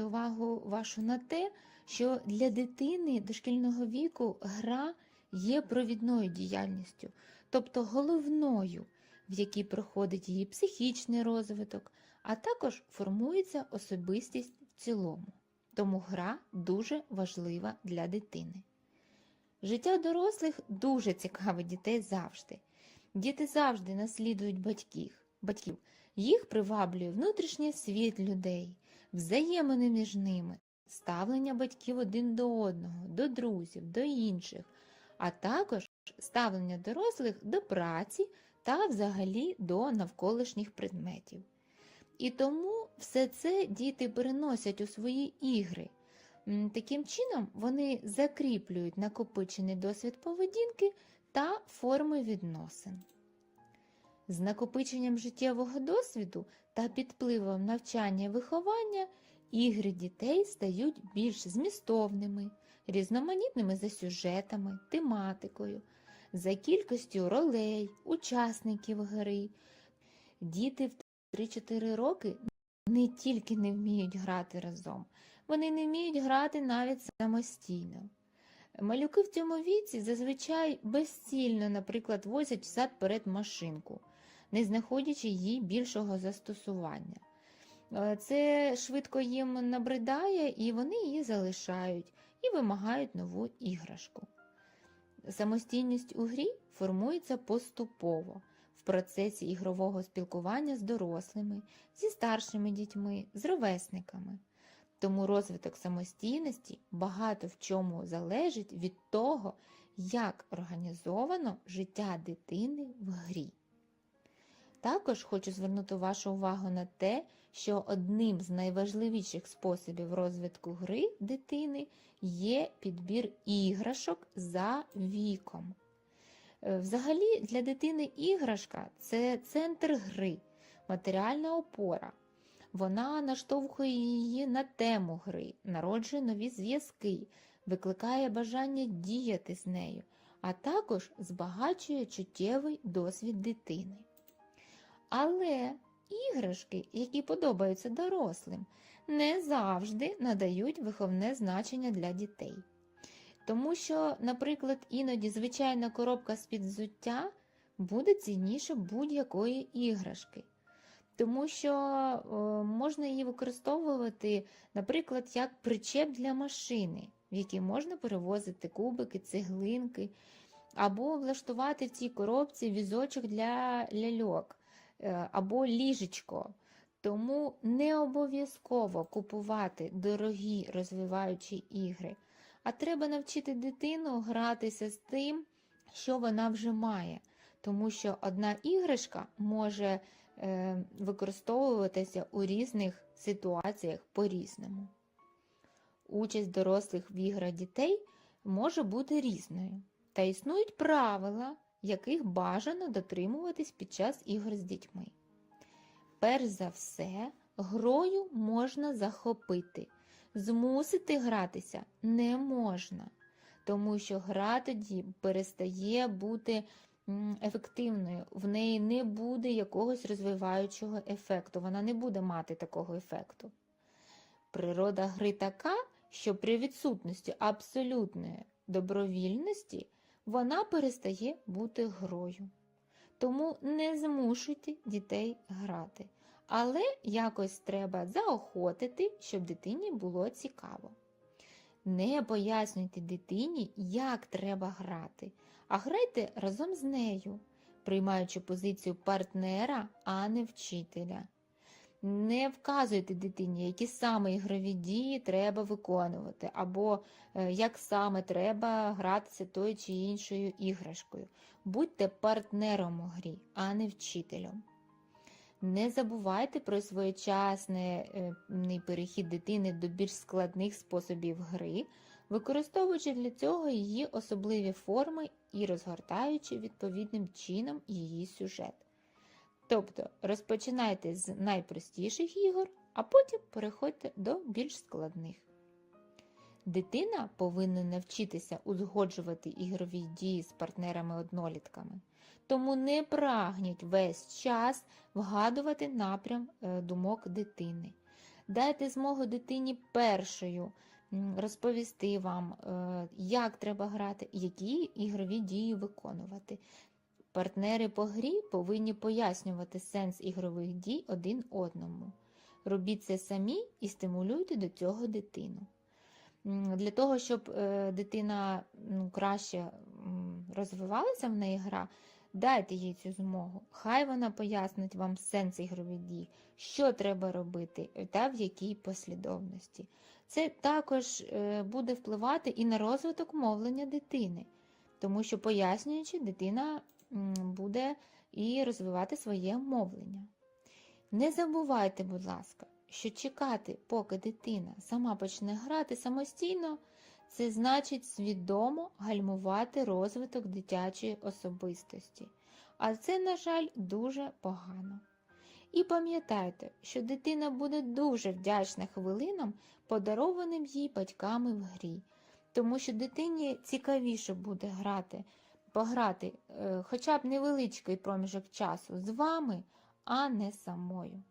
увагу вашу на те, що для дитини дошкільного віку гра є провідною діяльністю, тобто головною, в якій проходить її психічний розвиток, а також формується особистість в цілому. Тому гра дуже важлива для дитини. Життя дорослих дуже цікавить дітей завжди. Діти завжди наслідують батьків. батьків. Їх приваблює внутрішній світ людей, взаємини між ними, ставлення батьків один до одного, до друзів, до інших, а також ставлення дорослих до праці та взагалі до навколишніх предметів. І тому все це діти переносять у свої ігри. Таким чином, вони закріплюють накопичений досвід поведінки та форми відносин. З накопиченням життєвого досвіду та під впливом навчання і виховання ігри дітей стають більш змістовними, різноманітними за сюжетами, тематикою, за кількістю ролей, учасників гри. Діти в 3-4 роки не тільки не вміють грати разом, вони не вміють грати навіть самостійно. Малюки в цьому віці зазвичай безцільно, наприклад, возять взад перед машинку, не знаходячи їй більшого застосування. Е, Це швидко їм набридає, і вони її залишають і вимагають нову іграшку. Самостійність у грі формується поступово в процесі ігрового спілкування з дорослими, зі старшими дітьми, з ровесниками. Тому розвиток самостійності багато в чому залежить від того, як організовано життя дитини в грі. Також хочу звернути вашу увагу на те, що одним з найважливіших способів розвитку гри дитини є підбір іграшок за віком. Е, Взагалі, для дитини іграшка це центр гри, матеріальна опора. Вона наштовхує її на тему гри, народжує нові зв'язки, викликає бажання діяти з нею, а також збагачує чуттєвий досвід дитини. Але іграшки, які подобаються дорослим, не завжди надають виховне значення для дітей. Тому що, наприклад, іноді звичайна коробка з-під взуття буде цінніше будь-якої іграшки. Тому що е, можна її використовувати, наприклад, як причеп для машини, в якій можна перевозити кубики, цеглинки, або влаштувати в цій коробці візочок для ляльок, або ліжечко. Тому не обов'язково купувати дорогі розвиваючі ігри, а треба навчити дитину гратися з тим, що вона вже має. Тому що одна іграшка може е, використовуватися у різних ситуаціях по-різному. Участь дорослих в іграх дітей може бути різною, та існують правила, яких бажано дотримуватись під час ігор з дітьми. Перш за все, грою можна захопити, змусити гратися не можна, тому що гра тоді перестає бути ефективною, в неї не буде якогось розвиваючого ефекту, вона не буде мати такого ефекту. Природа гри така, що при відсутності абсолютної добровільності вона перестає бути грою. Тому не змушуйте дітей грати, але якось треба заохотити, щоб дитині було цікаво. Не пояснюйте дитині, як треба грати, а грайте разом з нею, приймаючи позицію партнера, а не вчителя. Не вказуйте дитині, які саме ігрові дії треба виконувати, або е, як саме треба гратися тою чи іншою іграшкою. Будьте партнером у грі, а не вчителем. Не забувайте про своєчасний е, перехід дитини до більш складних способів гри, використовуючи для цього її особливі форми і розгортаючи відповідним чином її сюжет. Тобто розпочинайте з найпростіших ігор, а потім переходьте до більш складних. Дитина повинна навчитися узгоджувати ігрові дії з партнерами-однолітками, тому не прагніть весь час вгадувати напрям е, думок дитини. Дайте змогу дитині першою розповісти вам, е, як треба грати, які ігрові дії виконувати. Партнери по грі повинні пояснювати сенс ігрових дій один одному. Робіть це самі і стимулюйте до цього дитину. Для того, щоб е, дитина ну, краще розвивалася в неї гра, дайте їй цю змогу. Хай вона пояснить вам сенс ігрових дій, що треба робити та в якій послідовності. Це також е, буде впливати і на розвиток мовлення дитини, тому що пояснюючи, дитина буде і розвивати своє мовлення. Не забувайте, будь ласка, що чекати, поки дитина сама почне грати самостійно, це значить свідомо гальмувати розвиток дитячої особистості. А це, на жаль, дуже погано. І пам'ятайте, що дитина буде дуже вдячна хвилинам, подарованим їй батьками в грі, тому що дитині цікавіше буде грати, пограти е, хоча б невеличкий проміжок часу з вами, а не самою.